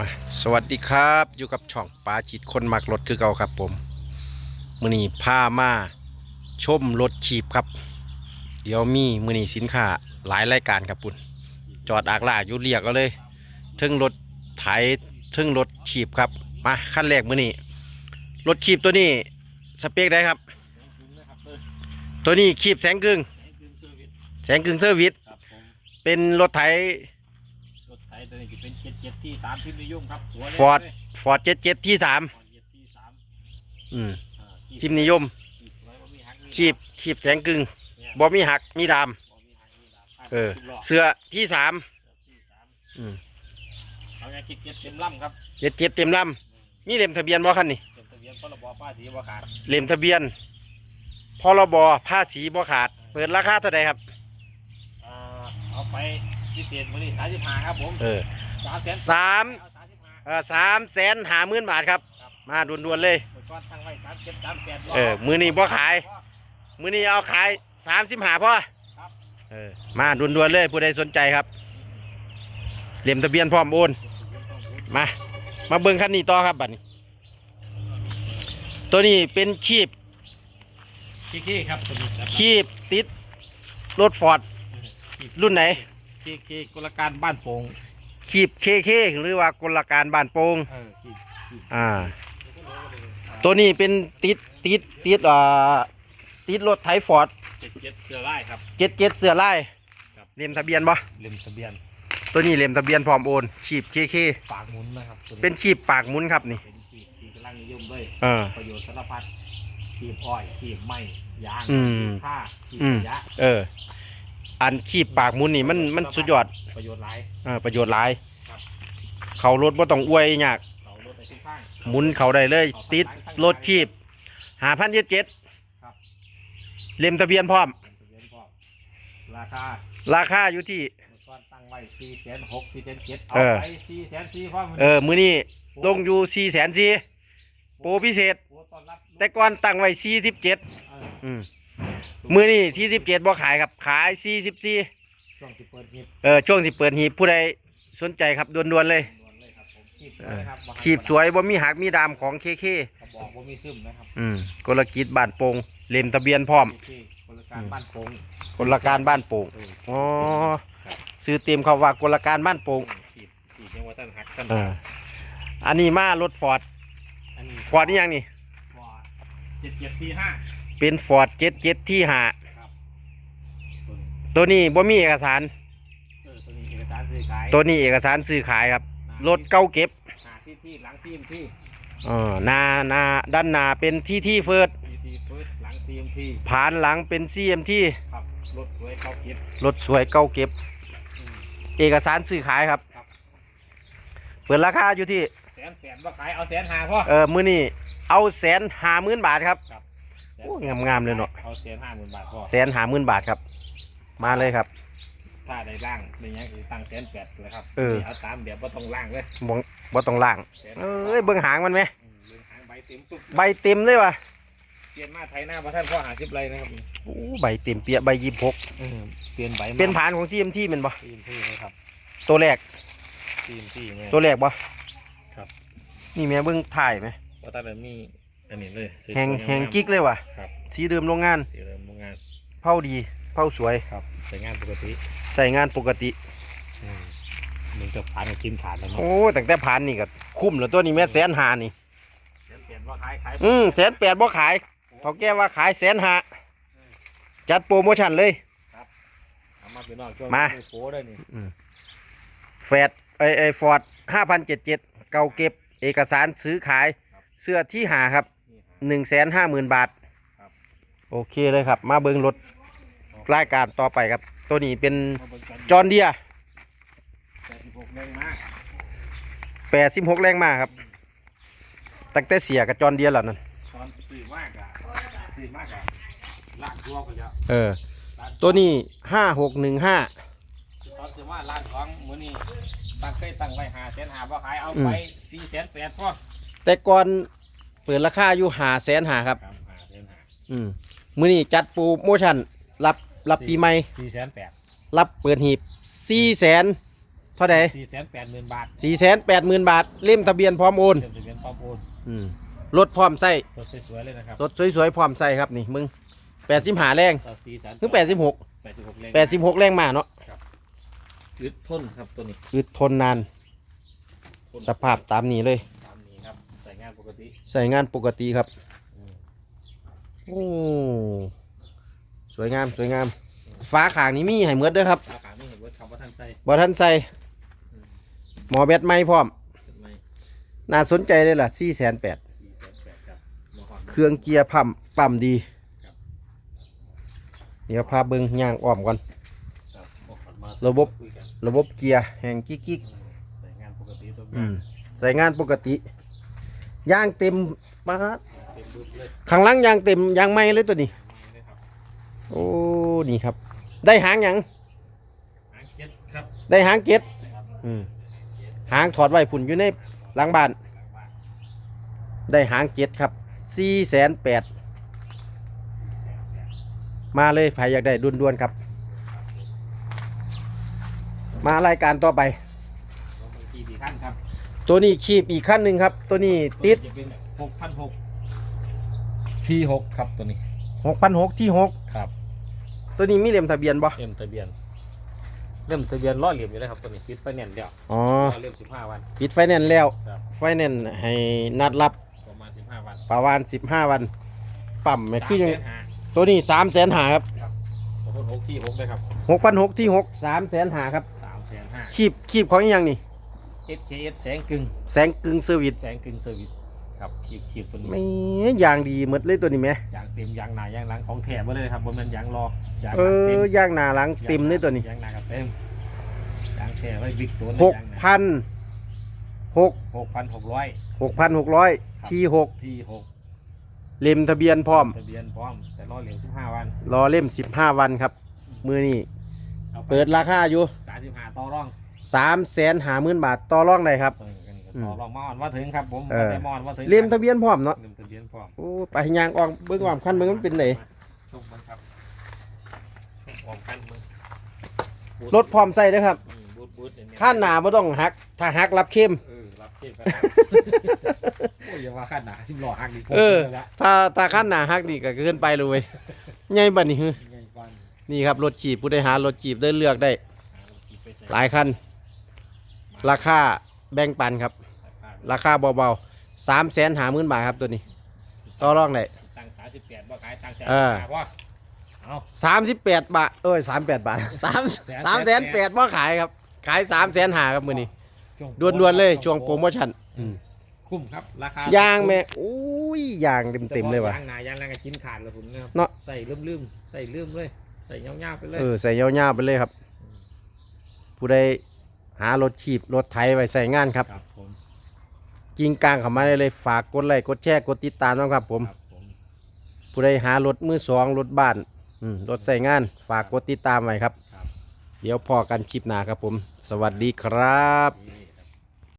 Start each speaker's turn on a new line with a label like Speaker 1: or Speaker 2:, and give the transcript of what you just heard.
Speaker 1: มาสวัสดีครับอยู่กับช่องปลาจิตคนมักรถคือเก่าครับผมมือนี้พามาชมรถขีบครับ เดี๋ยวมีมือนี้สินค้าหลายรายการครับปุ่นจอดอากลากอยู่เรียกก็เลยทึ่งรถไถทึ่งรถขีบครับมาขั้นแรกมือนี้รถขีบตัวนี้สเปคได้ครับ ตัวนี้ขีบแสงกึ่งแสงกึ่งเซอร์วิส
Speaker 2: ครับผม
Speaker 1: เป็นรถไถ
Speaker 2: รถไถ ตัวนี้จะเป็นเจ็ดเจ็ดที่สามพิมพ์นิยมครับหัวเลย
Speaker 1: Ford
Speaker 2: เลย
Speaker 1: ฟอร์ดเจ็ดเจ็ดที่สาม
Speaker 2: Ford เจ็ดที่สาม
Speaker 1: อืม
Speaker 2: อ่า
Speaker 1: พิมพ์นิยม
Speaker 2: ขีบไว้บ่มีหักมี
Speaker 1: ขีบขีบแสงกึ่ง
Speaker 2: เนี่ย
Speaker 1: บ่มีหักมีดาม
Speaker 2: บ่มีหักมีดาบ
Speaker 1: เออ
Speaker 2: สิบล้
Speaker 1: เสือที่สาม
Speaker 2: ที่สาม
Speaker 1: อืม
Speaker 2: เอาไงคิดเจ็ดเต็มลำครับ
Speaker 1: เจ็ดเจ็ดเต็มลำมีเล่มทะเบียนบ่คันนี่
Speaker 2: เต็มทะเบียนพรบป้ายสีบ่ขาด
Speaker 1: เล่มทะเบียนพรบภาษีบ่ขาด เปิดราคาเท่าใดครับ
Speaker 2: อ่าเอาไป พิเศษมื้อนี้สามสิบห้าครับผม
Speaker 1: เออ
Speaker 2: สามแสน
Speaker 1: สาม
Speaker 2: เอาสามสิบห้า
Speaker 1: เออสามแสนหาหมื่นบาทครับ
Speaker 2: ครับ
Speaker 1: มาด่วนๆเลย
Speaker 2: เมื่อก่อนตั้งไว้สามเจ็ดสามแปด
Speaker 1: เออ มื้อนี้บ่ขาย มื้อนี้เอาขายสามสิบหาพอ
Speaker 2: ครับ
Speaker 1: เออ มาด่วนๆเลยผู้ใดสนใจครับเล่มทะเบียนพร้อมโอน มา มาเบิ่งคันนี้ต่อครับบัดนี้ ตัวนี้เป็นขีบ
Speaker 2: ขี้ขี้ครับตัวนี้ครับ
Speaker 1: ขีบติดรถฟอร์ด รุ่นไหน
Speaker 2: ขี้ขี้กลการบ้านโป่ง
Speaker 1: ขีบเคเคหรือว่ากลการบ้านโป่ง
Speaker 2: เออขี้ขี้
Speaker 1: อ่า ตัวนี้เป็นติดติดติดอ่าติดรถไถฟอร์ด
Speaker 2: เจ็ดเจ็ดเสือไล่ครับ
Speaker 1: เจ็ดเจ็ดเสือลาย
Speaker 2: ครับ
Speaker 1: เล่มทะเบียนบ่
Speaker 2: เล่มทะเบียน
Speaker 1: ตัวนี้เล่มทะเบียนพร้อมโอนขีบเคเค
Speaker 2: ปากหมุนนะครับตัว
Speaker 1: เป็นขีบปากหมุนครับนี่
Speaker 2: เป็นขีดที่กำลังนิยมด้วย
Speaker 1: เออ
Speaker 2: ประโยชน์สารพัดขีบอ้อยขีบไม้ยาง
Speaker 1: อืม
Speaker 2: ขีบผ้าขีบ
Speaker 1: อืม
Speaker 2: ขยะ
Speaker 1: เออ อันขีบปากหมุนนี่มันมันสุดยอด
Speaker 2: ประโยชน์หลาย
Speaker 1: เออประโยชน์หลาย
Speaker 2: ครับ
Speaker 1: เขารถบ่ต้องอวยยาก
Speaker 2: เราลดไปทุกข้าง
Speaker 1: หมุนเขาได้เลย ติดรถขีบหาพันเจ็ดเจ็ด
Speaker 2: ครับ
Speaker 1: เล่มทะเบียนพร้อม
Speaker 2: ทะเบียนพร้อมราคา
Speaker 1: ราคาอยู่ที่
Speaker 2: เมื่อก่อนตั้งไว้สี่แสนหกสี่แสนเจ็ด
Speaker 1: เอ
Speaker 2: เอา
Speaker 1: อ
Speaker 2: ไปสี่แสนสี่พร้อม
Speaker 1: เออ มือนี้ลงอยู่สี่แสนสี่โปรพิเศษ
Speaker 2: โอ้ต้อนรับ
Speaker 1: แต่ก่อนตั้งไว้สี่สิบเจ็ด
Speaker 2: เออ
Speaker 1: อืม มือนี้สี่สิบเจ็ดบ่ขายครับขายสี่สิบสี่
Speaker 2: ช่วงที่เปิดหีบ
Speaker 1: เออช่วงสิเปิดหีบผู้ใดสนใจครับด่วนๆเลย
Speaker 2: ด่วนเลยครับผมขีบส
Speaker 1: เอ
Speaker 2: วย
Speaker 1: อ
Speaker 2: ครับบ่ให้
Speaker 1: ขีบสวยบ่มีหักมีดามของเคเค
Speaker 2: กระบอกว่ามีซึมนะครับ
Speaker 1: อืมกลกิจบ้านโป่งเล่มทะเบียนพร้อม
Speaker 2: ที่คนละการบ้านโป่ง
Speaker 1: กลการบ้านโป่ง
Speaker 2: เออ
Speaker 1: อ๋อซื้อเต็มเขาว่ากลการบ้านโป่ง
Speaker 2: ขีดขีดยังว่าท่านหักท่าน
Speaker 1: เอออันนี้มารถฟอร์ด
Speaker 2: อันนี้
Speaker 1: ฟอร์ดนี่ยังนี่
Speaker 2: ฟอร์ดเจ็ดเจ็ดที่ห้า
Speaker 1: เป็นฟอร์ดเจ็ดเจ็ดที่หา
Speaker 2: ครับ
Speaker 1: ตัวนี้บ่มีเอกสาร
Speaker 2: เออตัวนี้เอกสารซื้อขาย
Speaker 1: ตัวนี้เอกสารซื้อขายครับ รถเก้าเก็บ
Speaker 2: หาที่ที่หลังซีมที่
Speaker 1: เออหนาหนาด้านหน้าเป็นที่ที่เฟิร์ส
Speaker 2: ที่ที่เฟิร์สหลังซีมที่
Speaker 1: ผานหลังเป็นซีเอ็มที่
Speaker 2: ครับรถสวยเขาเก็บ
Speaker 1: รถสวยเก้าเก็บ
Speaker 2: อืม
Speaker 1: เอกสารซื้อขายครับ
Speaker 2: ครับ
Speaker 1: เปิดราคาอยู่ที่
Speaker 2: แสนแปดว่าขายเอาแสนหาพ่อ
Speaker 1: เออมื้อนี้เอาแสนหาหมื่นบาทครับ
Speaker 2: ครับ
Speaker 1: โอ้งามๆเลยเนอะ
Speaker 2: เอาแสนห้าหมื่นบาทพ่อ
Speaker 1: แสนหาหมื่นบาทครับ มาเลยครับ
Speaker 2: ถ้าได้ล่างในยังคือตั้งแสนแปดเลยครับ
Speaker 1: เออ
Speaker 2: เอาตามเดี๋ยวบ่ต้องล่างเลย
Speaker 1: บ่บ่ต้องล่าง
Speaker 2: แสน
Speaker 1: เอ้ยเบิ่งหางมันไหม
Speaker 2: อืมเรื่องหางใบเต็มตุ๊บ
Speaker 1: ใบเต็มเลยว่ะ
Speaker 2: เปลี่ยนมาไทยหน้าพระท่านพ่อหาสิบไรนะครับ
Speaker 1: โอ้ใบเต็มเปียใบยี่หก
Speaker 2: เออเปลี่ยนใบมา
Speaker 1: เป็นผานของซีเอ็มที่เป็นบ่
Speaker 2: ทีมที่นะครับ
Speaker 1: ตัวแรก
Speaker 2: ทีมที่เนี่ย
Speaker 1: ตัวแรกบ่
Speaker 2: ครับ
Speaker 1: นี่แม่เบิ่งถ่ายไหม
Speaker 2: เพราะตอนนั้นมี อันนี้เลยสวยๆ
Speaker 1: แหง
Speaker 2: งามๆ
Speaker 1: แหงกิ๊กเลยว่ะ
Speaker 2: ครับ
Speaker 1: สีเดิมโรงงาน
Speaker 2: สีเริ่มโรงงาน
Speaker 1: เผาดี เผาสวย
Speaker 2: ครับใช้งานปกติ
Speaker 1: ใส่งานปกติ
Speaker 2: อืมมึงจะผ่านกับกินผ่านแล้วเนาะ
Speaker 1: โอ้ตั้งแต่ผ่านนี่ก็คุ้มแล้วตัวนี้แม่แสนหานี่
Speaker 2: เปลี่ยนเปลี่ยนว่าขายขาย
Speaker 1: อืมแสนแปดบ่ขายเขาแก้ว่าขายแสนหาจัดโปรโมชั่นเลย
Speaker 2: เอามาเป็นนอกช่วง
Speaker 1: มา
Speaker 2: โป้ได้นี่
Speaker 1: แฟดไอไอฟอร์ดห้าพันเจ็ดเจ็ดเก่าเก็บ เอกสารซื้อขายเสื้อที่หาครับ
Speaker 2: นี่ฮะ
Speaker 1: หนึ่งแสนห้าหมื่นบาท
Speaker 2: ครับ
Speaker 1: โอเคเลยครับ มาเบิ้งรถรายการต่อไปครับ ตัวนี้เป็น
Speaker 2: มาเบิ่งกัน
Speaker 1: จอห์นเดีย
Speaker 2: แปดสิบหกแรงมาก
Speaker 1: แปดสิบหกแรงมาครับ ตั้งแต่เสียกับจอห์นเดียแล้วนั่น
Speaker 2: ตอนสี่มากอะสี่มากอะลากตัวก็จะ
Speaker 1: เออ
Speaker 2: ลาก
Speaker 1: ตัวนี้ห้าหกหนึ่งห้า
Speaker 2: ตอนสี่ว่าลากของมือนี้ตั้งเคยตั้งไว้หาแสนหาว่าขายเอา
Speaker 1: อืม
Speaker 2: ไปสี่แสนแปดพ่อ
Speaker 1: แต่ก่อนเปิดราคาอยู่หาแสนหาครับ
Speaker 2: ครับหาแสนหา
Speaker 1: อืมมือนี้จัดโปรโมชั่นรับรับปีใหม่
Speaker 2: สี่แสนแปด
Speaker 1: รับเปิดหีบสี่แสนท่าใด
Speaker 2: สี่แสนแปดหมื่นบาท
Speaker 1: สี่แสนแปดหมื่นบาท เล่มทะเบียนพร้อมโอน
Speaker 2: เต็มทะเบียนพร้อมโอน
Speaker 1: อืมรถพร้อมใส่
Speaker 2: รถสวยๆเลยนะครับ
Speaker 1: รถสวยๆพร้อมใส่ครับนี่มึงแปดสิบหาแรง
Speaker 2: ต่อสี่แสน
Speaker 1: ถึงแปดสิบหก
Speaker 2: แปดสิบหกแรง
Speaker 1: แปดสิบหกแรงมาเนาะ
Speaker 2: อึดทนครับตัวนี้
Speaker 1: คือทนนาน
Speaker 2: ทน
Speaker 1: สภาพตามนี้เลย
Speaker 2: ตามนี้ครับใส่งานปกติ
Speaker 1: ใส่งานปกติครับ
Speaker 2: อืม
Speaker 1: โอ้สวยงามสวยงาม ฟ้าขางนี้มีให้เหมือนเด้อครับ
Speaker 2: สาขาไม่เห็นว่าคำว่าท่านใส่
Speaker 1: บ่ท่านใส่หมอแบตไม่พร้อม
Speaker 2: เห็นไหม
Speaker 1: น่าสนใจเลยล่ะสี่แสนแปด
Speaker 2: สี่แสนแปดครับมาหอน
Speaker 1: เครื่องเกียร์พัมปั๊มดี
Speaker 2: ครับ
Speaker 1: เดี๋ยวพาเบิ้งย่างอ้อมก่อน
Speaker 2: ครับมาหอนมา
Speaker 1: ระบบ
Speaker 2: คุยกัน
Speaker 1: ระบบเกียร์แห่งกิ๊กกิ๊ก
Speaker 2: ใส่งานปกติตัว
Speaker 1: อื
Speaker 2: นี้
Speaker 1: มใส่งานปกติ ย่างเต็มมาด
Speaker 2: เต็มรูปเลย
Speaker 1: ข้างหล่างย่างเต็มย่างไม่เลยตัวนี้
Speaker 2: ไม่เลยครับ
Speaker 1: โอ้ นี่ครับ ได้หางหยัง
Speaker 2: หางเจ็ดครับ
Speaker 1: ได้หางเก็ด
Speaker 2: นะครับ
Speaker 1: อืมหางถอดไว้ผุนอยู่ในหลังบ้าน
Speaker 2: หลังบ้าน
Speaker 1: ได้หางเจ็ดครับสี่แสนแปด
Speaker 2: สี่แสนแปด
Speaker 1: มาเลยใครอยากได้ด่วนๆครับ มารายการต่อไป
Speaker 2: รถบางทีสี่ขั้นครับ
Speaker 1: ตัวนี้คีบอีกขั้นหนึ่งครับ ตัวนี้ติด
Speaker 2: จะเป็นหกพันหกพีหกครับตัวนี้
Speaker 1: หกพันหกที่หก
Speaker 2: ครับ
Speaker 1: ตัวนี้มีเหลี่ยมทะเบียนบ่
Speaker 2: เล่มทะเบียนเล่มทะเบียนล้อเหลี่ยมอยู่แล้วครับตัวนี้ปิดไฟแนนซ์แล้ว
Speaker 1: อ๋อ
Speaker 2: รอเล่มสิบห้าวัน
Speaker 1: ปิดไฟแนนซ์แล้ว
Speaker 2: ครับ
Speaker 1: ไฟแนนซ์ให้นัดรับ
Speaker 2: ประมาณสิบห้าวัน
Speaker 1: ประมาณสิบห้าวันปั๊มแม่คือยัง
Speaker 2: สามแสนห้า
Speaker 1: ตัวนี้สามแสนหาครับ
Speaker 2: ขอบคุณหกที่หกเลยครับ
Speaker 1: หกพันหกที่หกสามแสนหาครับ
Speaker 2: สามแสนห้า
Speaker 1: คีบคีบของอีหยังนี่
Speaker 2: SKS แสงกึ่ง
Speaker 1: แสงกึ่งเซอร์วิส
Speaker 2: แสงกึ่งเซอร์วิสครับขีดขีดตัวนี้
Speaker 1: ไม่ยางดีหมดเลยตัวนี้ไหม
Speaker 2: ยางเต็มยางหนายางหลังของแถมมาเลยครับบนมันยางรอยาง
Speaker 1: เอ
Speaker 2: หลังเต็ม
Speaker 1: อยางหนาหลังเต็มเลยตัวนี้
Speaker 2: ยางหนากับเต็มยางแถมไว้บิ๊กตัว
Speaker 1: หกพันหก
Speaker 2: หกพันหกร้อย
Speaker 1: หกพันหกร้อยทีหก
Speaker 2: ที่หก
Speaker 1: เล่มทะเบียนพร้อม
Speaker 2: ทะเบียนพร้อมแต่รอเหลืองสิบห้าวัน
Speaker 1: รอเล่มสิบห้าวันครับ มือนี่
Speaker 2: อาไเปิ
Speaker 1: ดราคาอยู่
Speaker 2: สามสิบห้าต่อร่อง
Speaker 1: สามแสนหาหมื่นบาทต่อรองได้ครับ
Speaker 2: เออกันก็
Speaker 1: อืม
Speaker 2: ต่อร่องมาอ่อนว่าถึงครับผม
Speaker 1: เออ
Speaker 2: แต่มอนว่าถึง
Speaker 1: เล่มทะเบียนพร้อมเนาะ
Speaker 2: เล่มทะเบียนพร้อม
Speaker 1: โอ้ไปยางออกเบิ้งความขั้นเบิ้งมันเป็นไหน
Speaker 2: ชมมันครับชมออกกันมึง
Speaker 1: รถพร้อมใส่เด้อครับ
Speaker 2: อืมบูดบูดเนี่ย
Speaker 1: ขั้นหนาไม่ต้องหัก ถ้าหักรับเข้ม
Speaker 2: เออรับเทปกันโอ้ยอย่าว่าขั้นหนาสิบหล่อหักดี
Speaker 1: เออ
Speaker 2: ละ
Speaker 1: ถ้าถ้าขั้นหนาหักนี่ก็เกินไปเลยเว้ยใหญ่บัดนี้ฮึ
Speaker 2: ไงก่อน
Speaker 1: นี่ครับรถจีบผู้ใดหารถจีบได้เลือกได้
Speaker 2: หาลูกกีบไปใส่
Speaker 1: หลายคัน ราคาแบ่งปันครับ ราคาเบาๆสามแสนหาหมื่นบาทครับตัวนี้ต่อรองได้
Speaker 2: ตังสามสิบแปดบ่ขายตังแสน
Speaker 1: เออ
Speaker 2: ห้าบ่เอา
Speaker 1: สามสิบแปดบาทเอ้ยสามแปดบาทสาม
Speaker 2: แสน
Speaker 1: สามแสนแปดบ่ขายครับ ขายสามแสนหาครับมือนี้
Speaker 2: ช่ง
Speaker 1: ด่วนๆเลยช่วงโปรโมชั่น
Speaker 2: คุ้มครับราคาา
Speaker 1: ย
Speaker 2: ยาง
Speaker 1: แม่อุ้ยยางเต็มๆเลยว่ะ
Speaker 2: ยางหนายางแรงก็กินขาดเลยผมนะครับ
Speaker 1: เนาะ
Speaker 2: ใส่ลืมๆใส่ลืมเลย ใส่เงาๆไปเลย
Speaker 1: เออใส่ยาวๆไปเลยครับ ผู้ใด หารถขีบรถไถไว้ใส่งานครับ
Speaker 2: ครับผม
Speaker 1: กิงกลางเข้ามาได้เลยฝากกดไลค์กดแชร์กดติดตามนะครับ ผม
Speaker 2: ครับผม
Speaker 1: ผู้ใดหารถมือสองรถบ้านอืมรถใส่งาน ฝากกดติดตามไว้ครับ
Speaker 2: ครับ
Speaker 1: เดี๋ยวพอกันคลิปหน้าครับผม สวัสดีครับ
Speaker 2: ดี